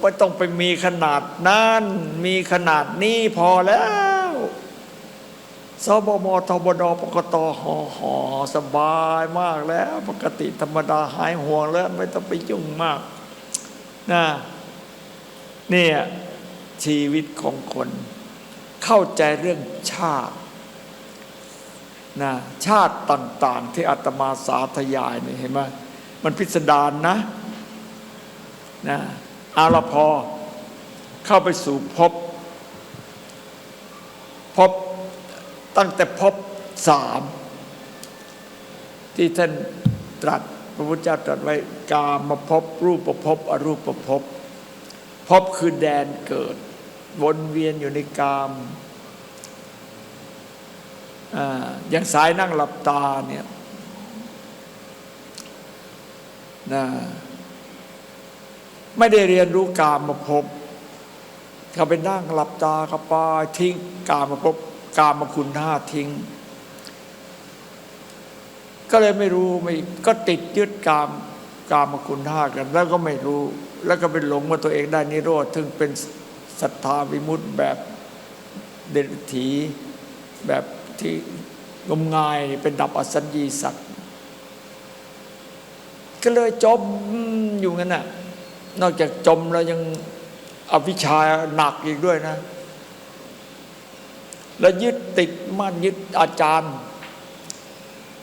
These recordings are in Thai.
ไม่ต้องไปมีขนาดนั้นมีขนาดนี้พอแล้วสบมทบดปกตหอหอสบายมากแล้ว ปกติธรรมดาหายห่วงแล้วไม่ต้องไปยุ่งมากนะเนี่ยชีวิตของคน เข้าใจเรื่องชาตินะชาติต่าง ๆ ที่อาตมาสาธยายเนี่ยเห็นไหมมันพิสดารนะนะ อาละพอเข้าไปสู่ภพภพตั้งแต่ภพสามที่ท่านตรัสพระพุทธเจ้าตรัสไว้กามาภพรูปประภพอรูปประพภพบคือแดนเกิด วนเวียนอยู่ในกามอ่าอย่างสายนั่งหลับตาเนี่ยนะ ไม่ได้เรียนรู้กามมาพบเขาไปนั่งหลับตาเขาไปทิ้งกามมาพบกามมาคุณห้าทิ้ง ก็เลยไม่รู้ไม่ก็ติดยึดกามกามมาคุณห้ากัน แล้วก็ไม่รู้ แล้วก็ไปหลงว่าตัวเองได้นิโรธถึงเป็นศรัทธาวิมุตติแบบเดรัจฉีแบบที่งมงายเป็นดับอสัญญีสัตว์ก็เลยจมอยู่งั้นน่ะ นอกจากจมแล้วยังอวิชชาหนักอีกด้วยนะ แล้วยึดติดมั่นยึดอาจารย์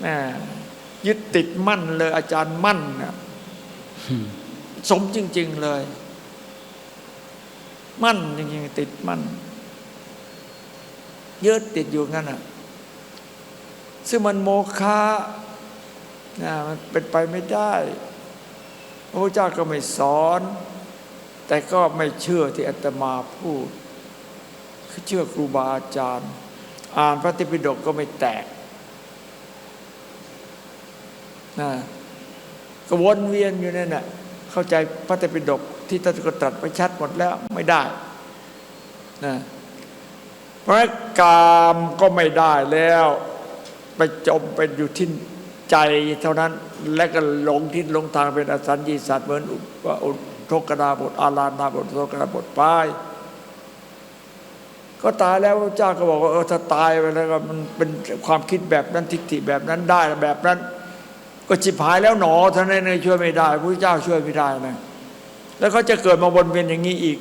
แม่ยึดติดมั่นเลย อาจารย์มั่นนะสมจริง ๆเลย มั่นจริงๆติดมั่นยึดติดอยู่งั้นอะ ซึ่งมันโมฆะนะมันเป็นไปไม่ได้ ระพุทธเจ้าก็ไม่สอน แต่ก็ไม่เชื่อที่อาตมาพูดคือเชื่อครูบาอาจารย์ อ่านพระติปิฎกก็ไม่แตกนะก็วนเวียนอยู่นั่นน่ะเข้าใจพระติปิฎกที่ท่านก็ตรัสไปชัดหมดแล้วไม่ได้นะเพราะกามก็ไม่ได้แล้ว ไปจมเป็นอยู่ที่ ใจเท่านั้นและก็หลงทิศหลงทางเป็นอสัญญีสัตว์เหมือนว่าอุทกดาบทอาราณาบททกดาบทไปก็ตายแล้วพระเจ้าก็บอกว่าเออถ้าตายไปแล้วก็มันเป็นความคิดแบบนั้นทิฏฐิแบบนั้นได้แบบนั้น ก็จิบหายแล้วหนอท่านนั้นช่วยไม่ได้พระเจ้าช่วยไม่ได้นะแล้วเขาจะเกิดมาวนเวียนอย่างนี้อีก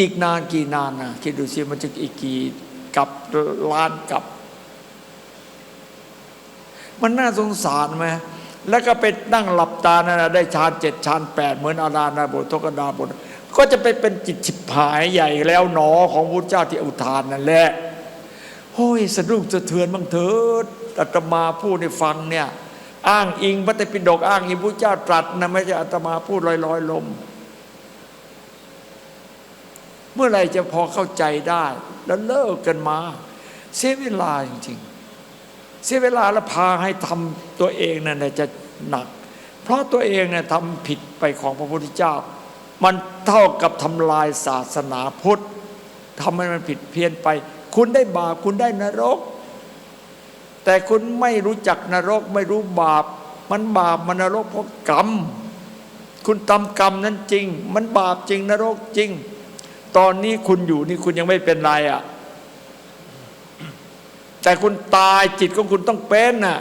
อีกนานกี่นานนะคิดดูสิมันจะอีกกี่กับล้านกับ มันน่าสงสารไหมแล้วก็ไปนั่งหลับตานั่นะได้ฌานเจ็ดฌานแปดเหมือนอาราณาบททกดาบทก็จะไปเป็นจิตฉิบหายใหญ่แล้วหนอของพระเจ้าที่อุทานนั่นแหละโอ้ยสะดุ้งสะเทือนบ้างเถิดอาตมาพูดให้ฟังเนี่ย อ้างอิงพระไตรปิฎกอ้างอิงพระเจ้าตรัสนะไม่ใช่อาตมาพูดลอยลอยลม เมื่อไหรจะพอเข้าใจได้ แล้วเลิกกันมา เสียเวลาจริงๆ เสียเวลาแล้วพาให้ทำตัวเองนั่นจะหนัก เพราะตัวเองเนี่ยทำผิดไปของพระพุทธเจ้า มันเท่ากับทำลายศาสนาพุทธทำให้มันผิดเพี้ยนไป คุณได้บาปคุณได้นรก แต่คุณไม่รู้จักนรกไม่รู้บาป มันบาปมันนรกเพราะกรรม คุณทำกรรมนั้นจริง มันบาปจริงนรกจริง ตอนนี้คุณอยู่นี่คุณยังไม่เป็นไรอะ แต่คุณตายจิตของคุณต้องเป็นน่ะ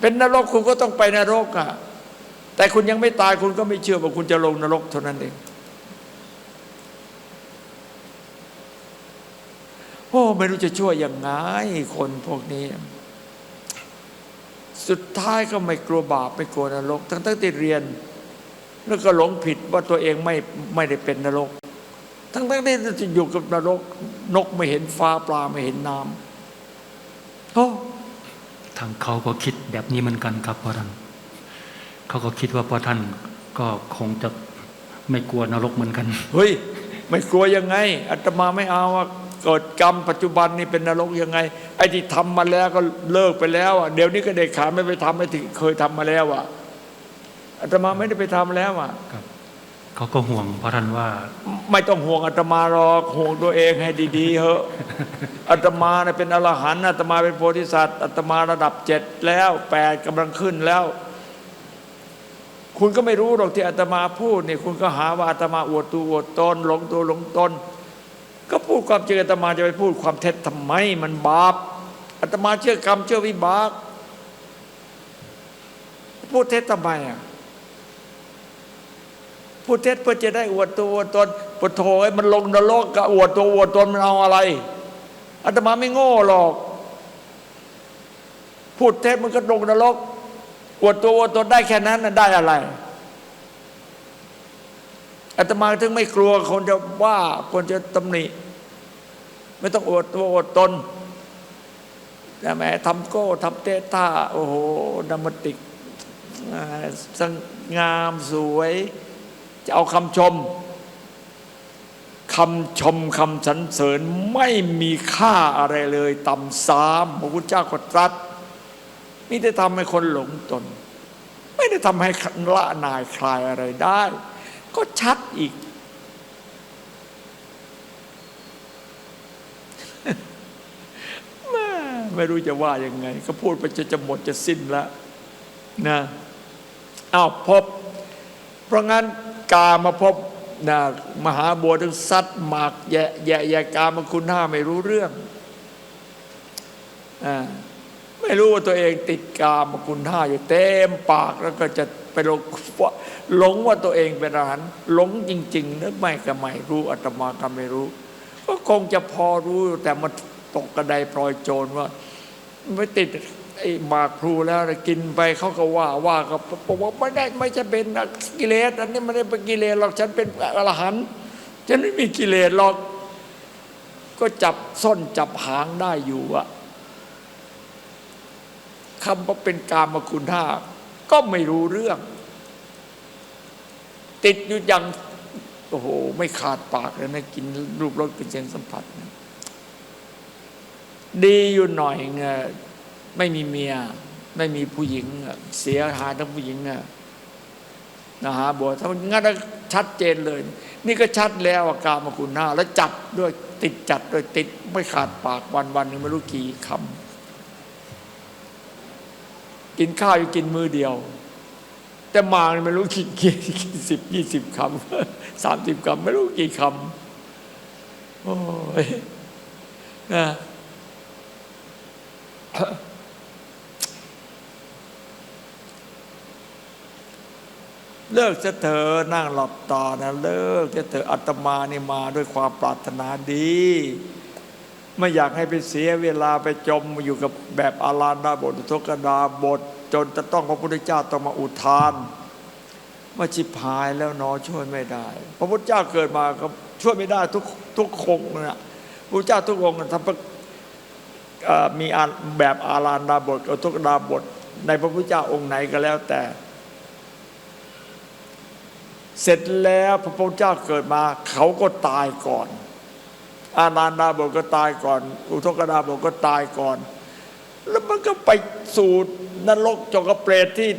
เป็นนรกคุณก็ต้องไปนรกอะแต่คุณยังไม่ตายคุณก็ไม่เชื่อว่าคุณจะลงนรกเท่านั้นเองโอ้ไม่รู้จะช่วยยังไงคนพวกนี้ สุดท้ายก็ไม่กลัวบาปไม่กลัวนรก ทั้งทั้งที่เรียน แล้วก็หลงผิดว่าตัวเองไม่ไม่ได้เป็นนรก ทั้งทั้งที่จะอยู่กับนรก นกไม่เห็นฟ้าปลาไม่เห็นน้ำโอ้ทางเขาก็คิดแบบนี้เหมือนกันครับพ่อท่านเขาก็คิดว่าพ่อท่านก็คงจะไม่กลัวนรกเหมือนกัน เฮ้ย ไม่กลัวยังไงอาตมาไม่เอาว่าเกิดกรรมปัจจุบันนี่เป็นนรกยังไง ไอ้ที่ทำมาแล้วก็เลิกไปแล้วอะเดี๋ยวนี้ก็เด็กขาดไม่ไปทำไม่ถึงเคยทำมาแล้วอะอาตมาไม่ได้ไปทำแล้วอะครับ เขาก็ห่วงพ่อท่านว่า ไม่ต้องห่วงอาตมาหรอกห่วงตัวเองให้ดีๆเถอะอาตมาเนี่ยเป็นอรหันต์อาตมาเป็นโพธิสัตว์อาตมาระดับเจ็ดแล้วแปดกำลังขึ้นแล้ว คุณก็ไม่รู้หรอกที่อาตมาพูดเนี่ยคุณก็หาว่าอาตมาอวดตัวอวดตนหลงตัวหลงตนก็พูดความจริงอาตมาจะไปพูดความเท็จทำไม มันบาปอาตมาเชื่อกรรมเชื่อวิบาก พูดเท็จทำไมอะ พูดเท็จเพื่อจะได้อวดตัวอวดตนปะโถไอ้มันลงนรกก็อวดตัวอวดตนมันเอาอะไรอาตมาไม่โง่หรอก พูดเท็จมันก็ลงนรกอวดตัวอวดตนได้แค่นั้นน่ะได้อะไรอาตมาถึงไม่กลัวคนจะว่าคนจะตำหนิไม่ต้องอวดตัวอวดตนแต่แหม้ทำโก้ทำเตะท่าโอ้โหดรามาติกอ่าสงามสวย จะเอาคำชมคำชมคำสรรเสริญไม่มีค่าอะไรเลยต่ำสามพระพุทธเจ้าก็ตรัสมิได้ทำให้คนหลงตน ไม่ได้ทำให้ละนายคลายอะไรได้ ก็ชัดอีกแม่ไม่รู้จะว่ายังไง ก็พูดไปจะจะหมดจะสิ้นแล้วนะอ้าวพบ เพราะงั้น กามาพบนะมหาบัวถึงซัดหมากแย่แย่แย่กามาคุณห้าไม่รู้เรื่องอ่าไม่รู้ว่าตัวเองติดกามาคุณห้าอยู่เต็มปากแล้วก็จะไปหลงว่าหลงว่าตัวเองเป็นอรหันต์หลงจริงๆหรือไม่ก็ไม่รู้อาตมาก็ไม่รู้ ก็คงจะพอรู้แต่มันตกกระไดพลอยโจรว่าไม่ติด ไอ้หมากพลูแล้วกินไปเขาก็ว่าว่าก็บอกว่าไม่ได้ไม่ใช่เป็นกิเลสอันนี้ไม่ได้เป็นกิเลสหรอกฉันเป็นอรหันต์ฉันไม่มีกิเลสหรอก ก็จับส้นจับหางได้อยู่อะคำว่าเป็นกามคุณท่าก็ไม่รู้เรื่อง ติดอยู่อย่างโอ้โห ไม่ขาดปากเลยนะ กินรูปรสเป็นเสียงสัมผัสนะดีอยู่หน่อยเง ไม่มีเมีย ไม่มีผู้หญิง เสียหายทั้งผู้หญิงอะนะฮะบวชถ้างั้นชัดเจนเลย นี่ก็ชัดแล้วอาการมาคุณหน้าแล้วจัดด้วยติดจัดด้วยติดไม่ขาดปากวันวันหนึ่งไม่รู้กี่คำกินข้าวอยู่กินมือเดียว แต่มากนี่ไม่รู้กี่กี่สิบยี่สิบคำสามสิบคำไม่รู้กี่คำโอ้ยนะ เลิกจะเถอะนั่งหลับตานะเลิกจะเถอะอาตมานี่มาด้วยความปรารถนาดี ไม่อยากให้ไปเสียเวลาไปจมอยู่กับแบบอาราดาบทอุทกดาบท จนจะต้องพระพุทธเจ้าต้องมาอุทานว่าชิบหายแล้วนอช่วยไม่ได้ พระพุทธเจ้าเกิดมาก็ช่วยไม่ได้ทุกทุกคงนะพระพุทธเจ้าทุกองค์ทำมีอาแบบอาราดาบทอุกดาบท ในพระพุทธเจ้าองค์ไหนก็แล้วแต่ เสร็จแล้วพระพุทธเจ้าเกิดมา เขาก็ตายก่อน อาราดาบทก็ตายก่อน อุทกดาบทก็ตายก่อน แล้วมันก็ไปสู่นรกจงกระเปรตที่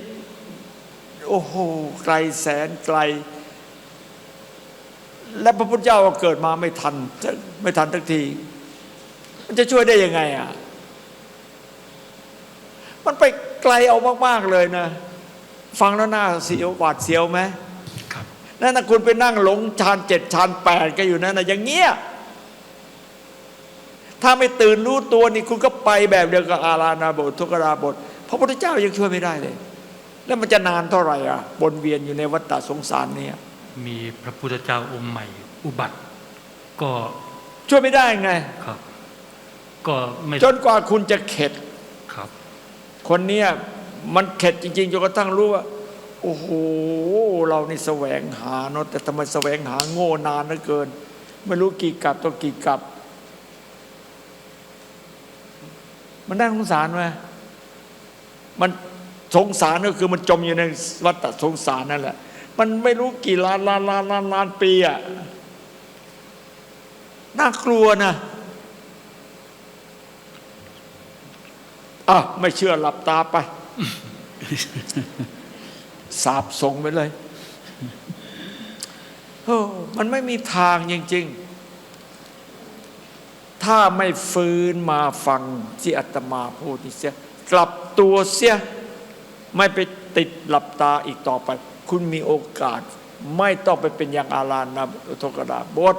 โอ้โหไกลแสนไกล และพระพุทธเจ้าก็เกิดมาไม่ทัน ไม่ทันทักทีมันจะช่วยได้ยังไงอะ มันไปไกลเอามาก ๆ เลยนะ ฟังแล้วหน่าเสียวหวาดเสียวไหม นั่นนะคุณไปนั่งหลงชานเจ็ดชานแปดก็อยู่นั่นนะอย่างเงี้ยถ้าไม่ตื่นรู้ตัวนี่คุณก็ไปแบบเดียวกับอารานาบททุกราบทพระพุทธเจ้ายังช่วยไม่ได้เลย แล้วมันจะนานเท่าไหร่อะบนเวียนอยู่ในวัฏฏะสงสารเนี่ยมีพระพุทธเจ้าองค์ใหม่ อุบัติ ก็ช่วยไม่ได้ไงครับ ก็ไม่จนกว่าคุณจะเข็ดครับ คนเนี้ยมันเข็ดจริงๆจนกระทั่งรู้ว่า โอ้โหเรานี่แสวงหาเนาะแต่ทำไมแสวงหาโง่นานเหลือเกิน ไม่รู้กี่กับตัวกี่กับ มันน่าสงสารไหมมันสงสารก็คือมันจมอยู่ในวัฏสงสารนั่นแหละ มันไม่รู้กี่ล้านล้านล้านล้านล้านปีอะน่ากลัวนะอะไม่เชื่อหลับตาไป สาบส่งไปเลยโอ้มันไม่มีทางจริง ๆ ถ้าไม่ฟื้นมาฟังที่อาตมาพูดนี่เสีย กลับตัวเสีย ไม่ไปติดหลับตาอีกต่อไป คุณมีโอกาส ไม่ต้องไปเป็นอย่างอาลานนาอุทกดาบท